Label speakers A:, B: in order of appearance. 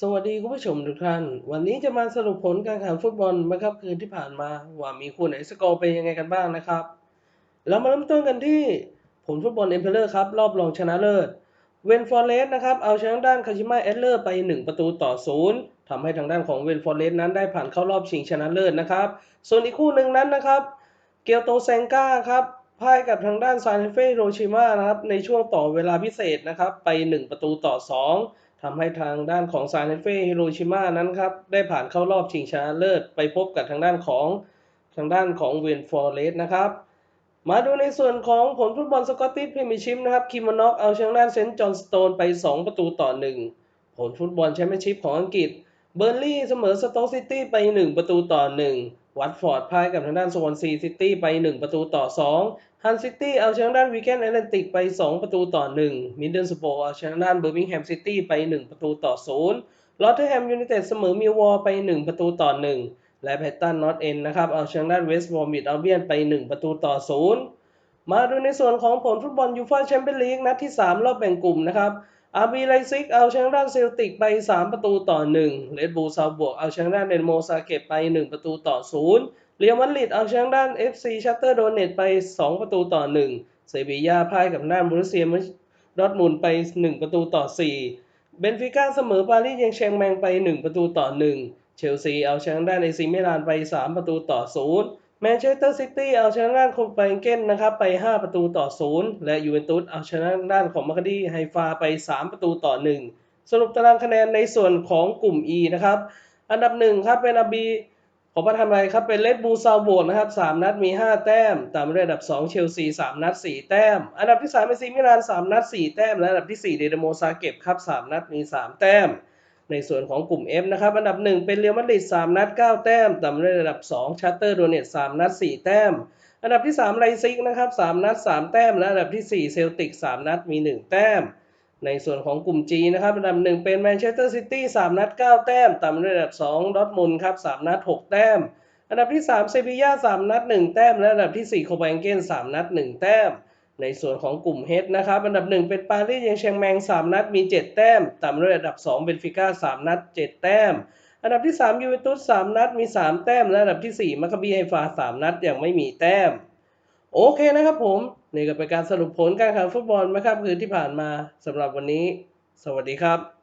A: สวัสดีคุณผู้ชมทุกท่าน วันนี้จะมาสรุปผลการแข่งฟุตบอลเมื่อค่ำคืนที่ผ่านมา ว่ามีคู่ไหนสกอร์เป็นยังไงกันบ้างนะครับ เรามาเริ่มต้นกันที่ผลฟุตบอลเอ็มเพลเลอร์ครับ รอบรองชนะเลิศ เวนฟอร์เรสนะครับ เอาชนะด้านคาชิมะเอสเลอร์ไป 1 ประตูต่อศูนย์ทำให้ทางด้านของเวนฟอร์เรสนั้นได้ผ่านเข้ารอบชิงชนะเลิศนะครับ ส่วนอีกคู่หนึ่งนั้นนะครับ เกียวโตเซงก้าครับพ่ายกับทางด้านซานเฟโรชิมานะครับในช่วงต่อเวลาพิเศษนะครับไป 1 ประตูต่อ 2 ทำให้ทางด้านของซานเฟฮิโรชิมานั้นครับ ได้ผ่านเข้ารอบชิงชนะเลิศไปพบกับทางด้านของทางด้านของเวนฟอร์เรสนะครับ มาดูในส่วนของผลฟุตบอลสกอตติชพรีเมียร์ชิพนะครับคิมอนอกเอาชนะด้านเซนต์จอห์นสโตนไป 2 ประตูต่อ 1 ผลฟุตบอลแชมเปี้ยนชิพของอังกฤษเบอร์ลี่เสมอสโต๊กซิตี้ไป 1 ประตูต่อ 1 วัตฟอร์ดพ่ายกับทางด้านสวอนซีซิตี้ไป 1 ประตูต่อ2ฮันซิตี้เอาชนะด้านวีแกนแอตแลนติกไป 2 ประตูต่อ 1 มิดเดิลสโปเอาชนะด้านเบอร์มิงแฮมซิตี้ไป 1 ประตูต่อ0ลอตเทอร์แฮมยูไนเต็ดเสมอมิวอลไป 1 ประตูต่อ 1 และแพตตันนอตเอ็นนะครับเอาชนะด้านเวสต์บอร์มิดอัลเบียนไป 1 ประตูต่อ 0 มาดูในส่วนของผลฟุตบอลยูฟ่าแชมเปี้ยนลีกนัดที่ 3 รอบแบ่งกลุ่มนะครับ อาร์บีไลซิกเอาชนะด้านเซลติกไป 3 ประตูต่อ1เลดบูลซาบวกเอาชนะด้านเดนโมซาเกตไป 1 ประตูต่อ0เรียมาดริดเอาชนะด้าน FC ชัตเตอร์โดเนตไป 2 ประตูต่อ1เซบียาพ่ายกับด้านบรูเซียมดอร์ทมุนไป 1 ประตูต่อ 4 เบนฟิก้าเสมอปารีสยังแชงแมงไป 1 ประตูต่อ 1 เชลซีเอาชนะด้านเอซีมิลานไป 3 ประตูต่อ0 แมนเชสเตอร์ซิตี้เอาชนะด้านโคเปนเกนนะครับไป 5 ประตูต่อ 0 และยูเวนตุสเอาชนะด้านของมาคาดีไฮฟาไป 3 ประตูต่อ 1 สรุปตารางคะแนนในส่วนของกลุ่ม E นะครับ อันดับ 1 ครับเป็นอาบีขอประทำอะไรครับเป็นเลดบูซาวโบกนะครับ 3 นัดมี 5 แต้ม ตามด้วยอันดับ 2 เชลซี 3 นัด 4 แต้ม อันดับที่ 3 เป็นซีมิลาน 3 นัด 4 แต้ม และอันดับที่ 4 เดนโมซาเก็บครับ 3 นัดมี 3 แต้ม ในส่วนของกลุ่ม F นะครับ อันดับ 1 เป็นเรอัลมาดริด3นัด 9 แต้มตามด้วยอันดับ 2 ชัตเตอร์โดเนต3นัด 4 แต้ม อันดับที่ 3 ไลซิกนะครับ 3 นัด 3 แต้ม และอันดับที่ 4 เซลติก 3 นัดมี 1 แต้ม ในส่วนของกลุ่ม G นะครับ อันดับ 1 เป็นแมนเชสเตอร์ซิตี้3นัด 9 แต้มตามด้วยอันดับ 2 ดอทมุนครับ 3 นัด 6 แต้ม อันดับที่ 3 เซบีย่า3นัด 1 แต้ม และอันดับที่ 4 โคเปนเกน3นัด 1 แต้ม ในส่วนของกลุ่มเฮดนะครับ อันดับ 1 เป็นปารีสยังเชียงแมง 3 นัดมี 7 แต้มตามด้วยอันดับ 2เบนฟิก้า 3 นัด 7 แต้ม อันดับที่ 3 ยูเวนตุส 3 นัดมี 3 แต้ม และอันดับที่ 4มาคาบีไฮฟา 3 นัดยังไม่มีแต้ม โอเคนะครับผม นี่ก็เป็นการสรุปผลการแข่งขันฟุตบอลนะครับคืนที่ผ่านมาสำหรับวันนี้ สวัสดีครับ